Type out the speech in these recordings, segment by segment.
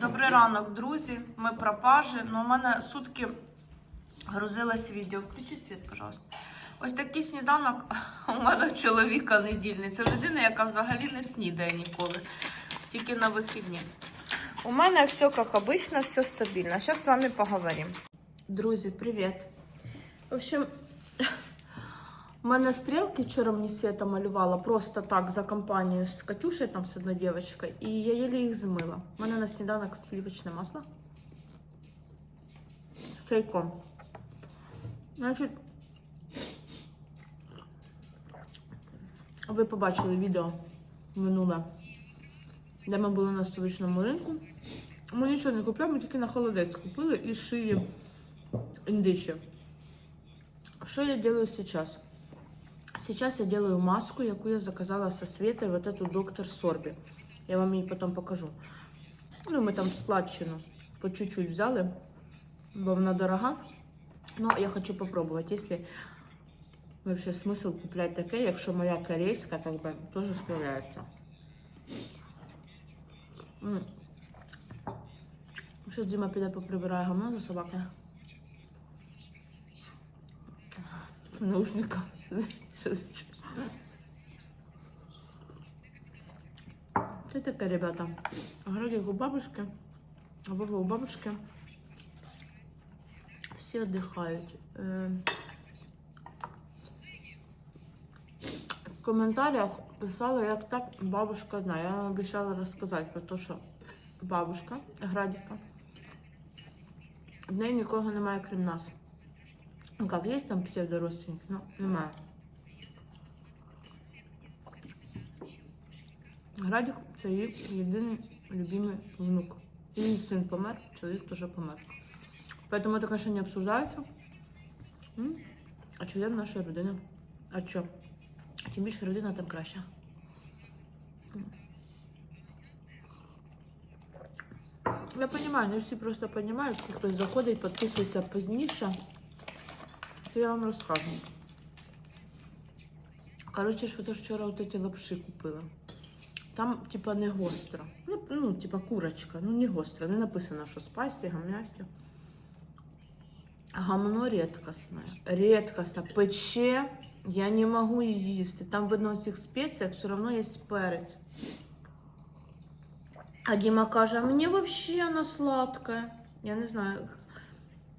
Добрий ранок, друзі. Ми пропажі. Ну, у мене сутки грузилось відео. Включи світ, пожалуйста. Ось такий сніданок у мене чоловіка недільний. Це людина, яка взагалі не снідає ніколи. Тільки на вихідні. У мене все як обично, все стабільно. Зараз з вами поговоримо. Друзі, привіт. В общем, у мене стрілки вчора мені Света малювала просто так за компанію з Катюшею, там з одною дівчинкою, і я їлі їх змила. У мене на сніданок сливочне масло. З чайком. Значить, ви побачили відео минуле, де ми були на столичному ринку. Ми нічого не купляємо, ми тільки на холодець купили і шиї індичі. Что я делаю сейчас? Сейчас я делаю маску, яку я заказала со Светой, вот эту доктор Сорби. Я вам її потім покажу. Ну, ми там складчину по чуть-чуть взяли, бо вона дорога. Но я хочу попробовать, если вообще смысл купляти таке, якщо моя корейська как бы тоже справляється. М. Що Діма піде поприбирає гамно за собаки. в Это такая, ребята. Градик у бабушки, а Вова у бабушки. Всі віддихають. Е, В коментарях писала, як так бабушка знає. Я вам обіцяла розказати про те, що бабушка Градіка. В неї нікого немає, крім нас. Ну как, есть там псевдородственники, но немає. Градік це її єдиний любимий внук. Її син помер, чоловік теж помер. Поэтому это, конечно, не обсуждається. М? А член нашої родини. А що? Чим більше родина, тим краще. М. Я понимаю, не всі просто понимають, ті, хтось заходить, підписується пізніше. То я вам розкажу. Коротше, що то вчора от эти лапши купила. Там, типа, не гостро. Ну, ну, типа, курочка, ну не гостро. Не написано, що спайсі, гамнясті. Гамно рідкісне. Рідкісне. Пече, я не можу її їсти. Там видно в цих спеціях все одно є перець. А Діма каже, мені взагалі вона сладка. Я не знаю.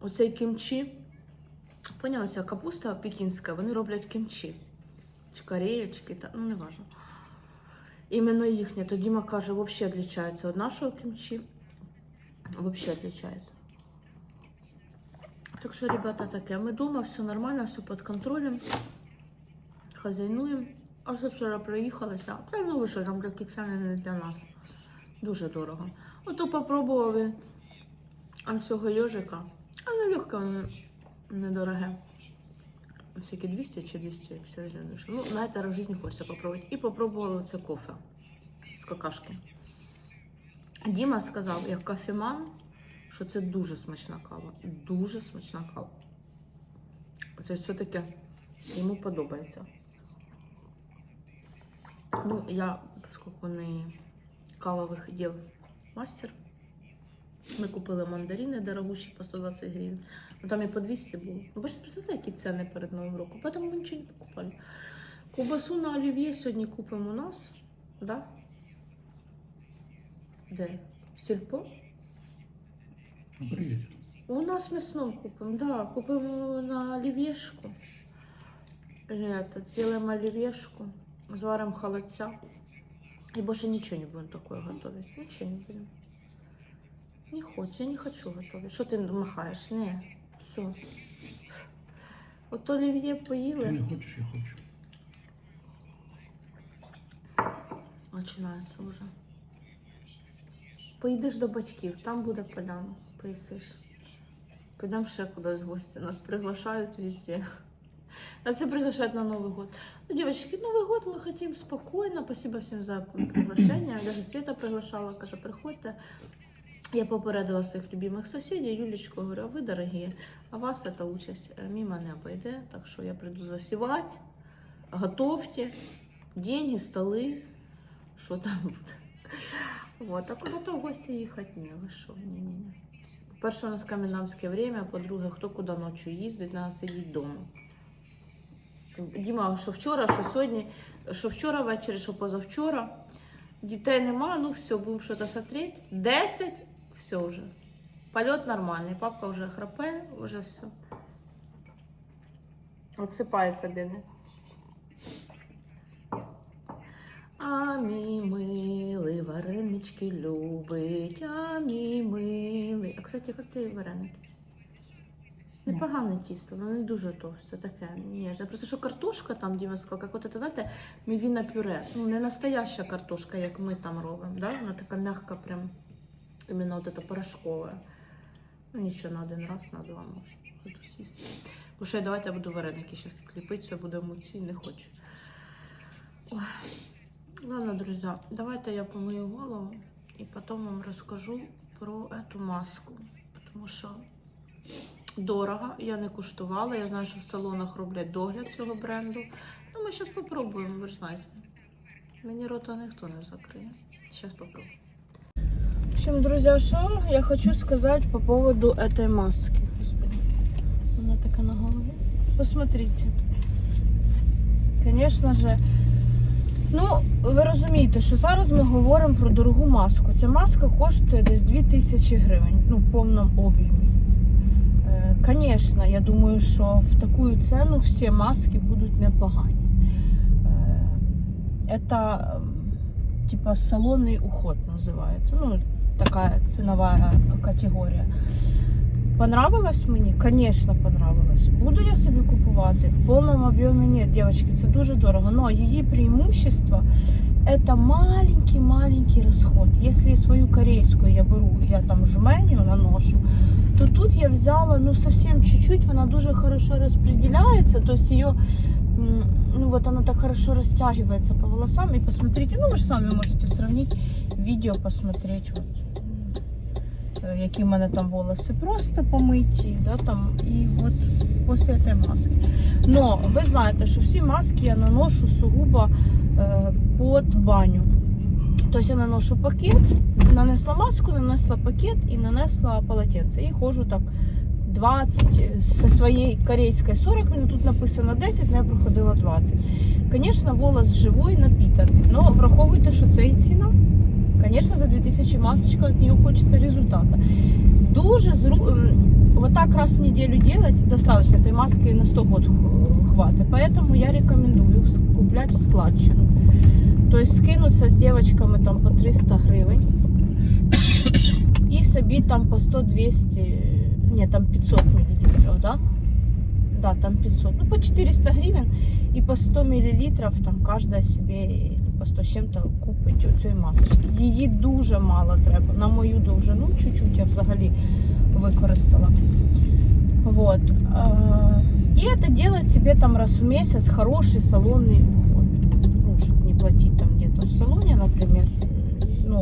Оцей кімчі. Поняла, ця капуста пекінська, вони роблять кімчі. Чи кореєчки, ну не важно. Іменно їхнє. То Діма каже, взагалі відрізняється від нашого кімчі. Взагалі відрізняється. Так що, ребята, таке. Ми вдома, все нормально, все під контролем. Хазяйнуємо. А вже вчора проїхалася. Та ну ви що, там такі ціни не для нас. Дуже дорого. Ото попробував цього йожика. А легко, воно недороге. Всякі 200 чи 250 гривень. Ну, на это в жизни хочеться попробувати. І попробувала це кофе з какашки. Діма сказав, як кофеман, що це дуже смачна кава. Дуже смачна кава. Тобто все-таки йому подобається. Ну, я, поскольку не кавових діл мастер, ми купили мандарини дорогущі по 120 гривень. Ну, там і по 200 було. Ну, бачите, представляєте, які ціни перед Новим роком. Поэтому ми нічого не покупали. Кубасу на олів'є сьогодні купимо у нас. Да? Де? В Сільпо? Привет. У нас мясном купим, да, купимо на оливьешку. Это, сделаем оливьешку, зварим холодца. И больше ничего не будем такое готовить. Ничего не будем. Не хочешь, я не хочу готовить. Что ты махаешь? Не, все. Вот оливье Ти поїли. не хочеш, я хочу. Починається вже. Поїдеш до батьків, там буде поляна, поїсиш. Підемо ще кудись в гості. Нас приглашають везде. Нас все приглашают на Новый год. Ну, девочки, Новый год мы хотим спокойно. Спасибо всем за приглашение. Даже Света приглашала, каже, приходьте. Я попередила своїх любимых соседей, Юлечку, говорю, а ви дорогі, а вас эта участь э, мимо не обойде. Так що я приду засівати, готовьте, деньги, столи, що там буде. Вот, а куда-то в гості їхати ні, ви що? Ні, ні, ні. По-перше, у нас комендантське время, по-друге, хто куди ночі їздить, треба сидіти вдома. Діма, що вчора, що сьогодні, що вчора ввечері, що позавчора. Дітей нема, ну все, будемо щось смотреть. 10, все вже. Польот нормальний, папка вже храпе, вже все. Отсипається бідний. А мій милий варенички любить, а мій милий. А кстати, як ти вареники? Непогане тісто, воно не дуже товсте, таке ніжне. Просто що картошка там, Діма сказав, як от знаєте, мівіна пюре. Ну, не настояща картошка, як ми там робимо, да? Вона така м'яка, прям іменно от це порошкове. Ну нічого, на один раз, на два можна. Буду сісти. Бо ще давайте я буду вареники зараз ліпити, це буде муці, не хочу. Ой. Ладно, друзья, давайте я помою голову и потом вам расскажу про эту маску. Потому що дорого, я не куштувала. Я знаю, що в салонах роблять догляд цього бренду. Ну, ми зараз попробуємо, ви ж знаєте. Мені рота ніхто не закриє. Сейчас попробуем. Общем, друзья, что я хочу сказать по поводу этой маски. Господи, она такая на голове. Посмотрите. Конечно же, Ну, ви розумієте, що зараз ми говоримо про дорогу маску. Ця маска коштує десь 2000 гривень, ну, в повному об'ємі. Звісно, я думаю, що в таку ціну всі маски будуть непогані. Е, Это типа салонний уход називається. Ну, така цінова категорія. Понравилось мені? Звісно, понравилось. Буду я собі купувати? В повному об'ємі ні, дівчатки, це дуже дорого. Но її преимущество это маленький-маленький расход. Если свою корейскую я беру, я там жменю наношу, то тут я взяла ну совсем чуть-чуть, вона дуже хорошо распределяется, то есть ее ну вот она так хорошо растягивается по волосам. И посмотрите, ну вы же сами можете сравнить, видео посмотреть. Вот які в мене там волоси просто помиті, да, там, і от після цієї маски. Но ви знаєте, що всі маски я наношу сугубо е, під баню. Тобто я наношу пакет, нанесла маску, нанесла пакет і нанесла полотенце. І ходжу так 20 зі своєї корейської 40 минут, тут написано 10, але я проходила 20. Звісно, волос живий, напітаний. але враховуйте, що це і ціна. Конечно, за 2000 масочка от нее хочется результата. Дуже зру... Вот так раз в неделю делать достаточно. Этой маски на 100 год хватит. Поэтому я рекомендую куплять в складчину. То есть скинуться с девочками там по 300 гривень. І собі там по 100-200, ні, там 500 мл, да? Да, там 500. Ну, по 400 гривен и по 100 мл там каждая себе или по 100 з чим-то купить оцієї масочки. Її дуже мало треба. На мою довжину чуть-чуть я взагалі використала. Вот. А, И это делать себе там раз в месяц хороший салонный уход. Ну, чтобы не платить там где-то в салоне, например.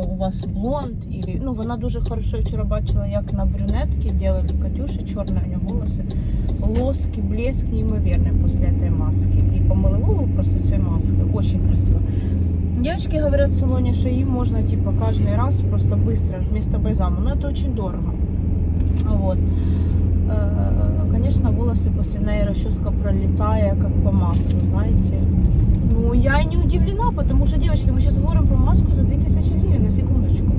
Ну, у вас блонд, или, ну, вона дуже хорошо я вчора бачила, як на брюнетки сделали Катюші, чорні у нього волоси. Лоски, блеск неимоверный после этой маски. И помыла голову просто этой маской. Очень красиво. Девочки говорят в салоне, что им можно типа каждый раз просто быстро вместо бальзама. Но это очень дорого. Вот. Э, Конечно, волосы после нейрощетка пролетая как по маслу, знаете. Ну, я и не удивлена, потому что, девочки, мы сейчас говорим про маску за 2000 гривен, на секундочку.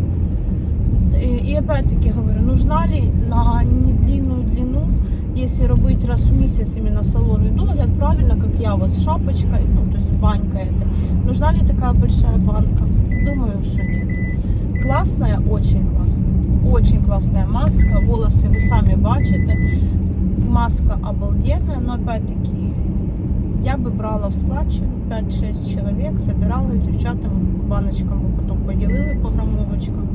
И, и опять-таки говорю, нужна ли на недлинную длину, если робить раз в месяц именно салонный догляд, правильно, как я, вот с шапочкой, ну, то есть банька это, нужна ли такая большая банка? Думаю, что нет. Классная, очень классная. Очень классная маска, волосы вы сами бачите. Маска обалденная, но опять-таки я би брала в склад 5-6 чоловік, собирала з дівчатами баночкам, потім поділили по грамовочкам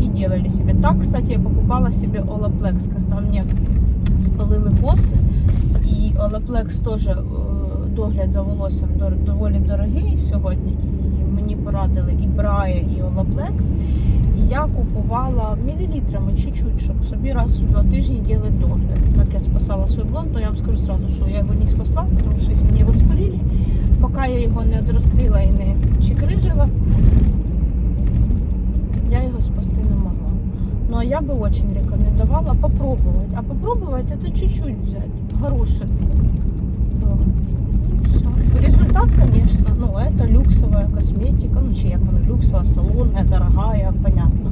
і делали себе. Так, кстати, я покупала себе Олаплекс, коли мені спалили коси. І Олаплекс теж е, догляд за волоссям доволі дорогий сьогодні. Мені порадили і Брая, і Олаплекс. І я купувала мілілітрами чуть-чуть, щоб собі раз у два тижні робити догляд. Так я спасала свій блонд, но я вам скажу сразу, що я його не спасла, тому що мені його спалили, поки я його не одростила і не чикрижила, я его спасти не могла. Ну а я бы очень рекомендовала попробовать. А попробовать это чуть-чуть взять. Горошек Вот. И всё. Результат, конечно, ну это люксовая косметика, ну чи як вона люксова, салонная, дорогая, понятно.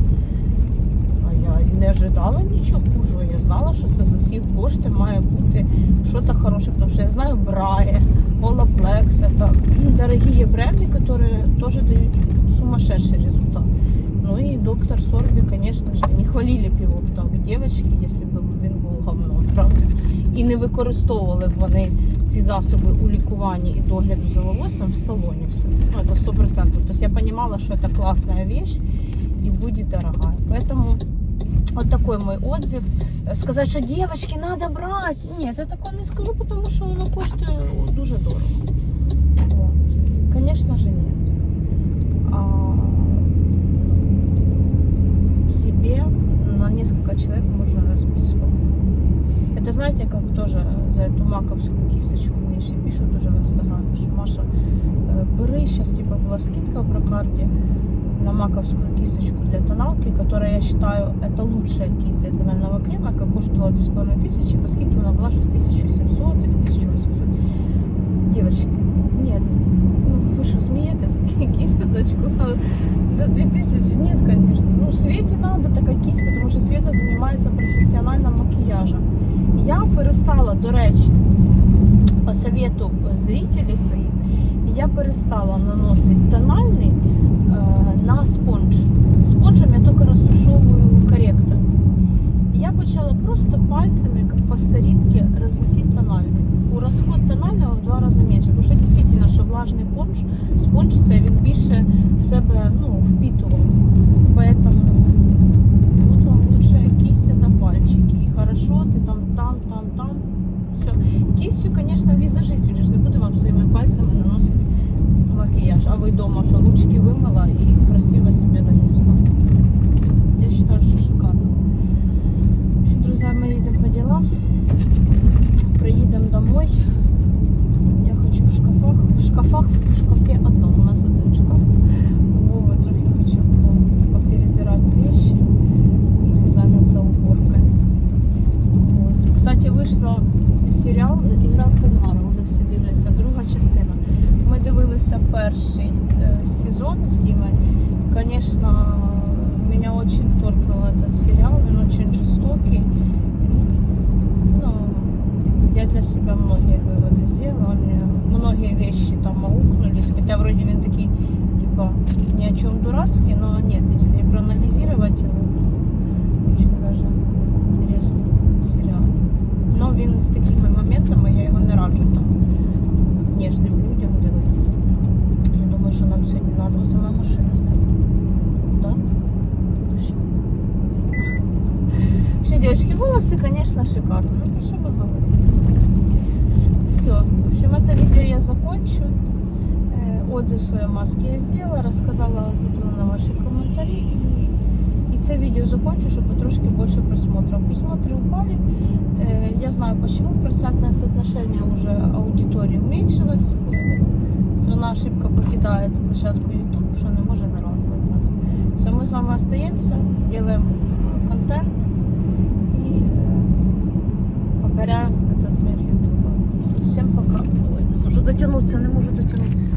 А я і не ожидала нічого хужого. Я знала, що це за ці кошти має бути щось хороше, тому що я знаю Брає, Olaplex, это дорогие бренды, которые тоже дают сумасшедший результат. Ну и доктор Сорби, конечно же, не хвалили б його б так девочки, якщо б він був говном, правда? І не використовували б вони ці засоби у лікуванні і догляду за волоссям в салоні все. Ну, это 100%. То есть я понимала, что это классная вещь и будет дорогая. Поэтому вот такой мой отзыв. Э, Сказать, что девочки надо брать. Нет, я такое не скажу, потому что оно коштує дуже дорого. за эту маковскую кисточку мне все пишут уже в инстаграме, что Маша, э, бери, сейчас типа была скидка в прокарде на маковскую кисточку для тоналки, которая, я считаю, это лучшая кисть для тонального крема, как коштовала 2500, по скидке она была 6700 или 1800. Девочки, нет. Ну, вы что, смеетесь? Кисточку за 2000? Нет, конечно. Ну, Свете надо такая кисть, потому що Света займається професіональним макіяжем. Я перестала, до речі, по совету зрителей своїх, я перестала наносити тональний е, на спонж. Спонжем я тільки розтушовую корректор. І Я почала просто пальцами, як по старинке, розносити тональний. У розход тонального в два рази менше. Бо що дійсно, що влажний спонж, спонж це він більше в себе ну, впитував. Макияж. Дома що ручки вимила і красиво себе нанесла. Я считаю, что шикарно. В общем, друзья, мы едем по делам. Приедем домой. Я хочу в шкафах. В шкафах, в шкафе одном. У нас один шкаф. Вовы трохи хочу по- поперебирать вещи. Трохи заняться уборкой. Вот. Кстати, вийшла серіал Ігра кальмара, вже всі дивляться, друга частина. Ми дивилися перший е, сезон з Дімою. Конечно, меня очень торкнул этот сериал, он очень жестокий. Ну, я для себя многие выводы сделала, мне многие вещи там аукнулись, хотя вроде он такие, типа, ни о чем дурацкий, но нет, если проанализировать его, очень даже интересный сериал. Но він з такими моментами, я його не раджу там ніжним волосы, конечно, шикарные. Ну, про что вы говорите? Все. В общем, это видео я закончу. Э, Отзыв своей маски я сделала, рассказала, ответила на ваши комментарии. И, и це видео закончу, чтобы трошки больше просмотров. Просмотры упали. Э, Я знаю почему. Процентное соотношение уже аудитории уменьшилось. Э, Страна ошибка покидает площадку YouTube, что не может нарадовать нас. Все, мы с вами остаемся, делаем э, контент и покоряем этот мир Ютуба. Всем пока. Ой, не можу дотянуться, не можу дотянуться.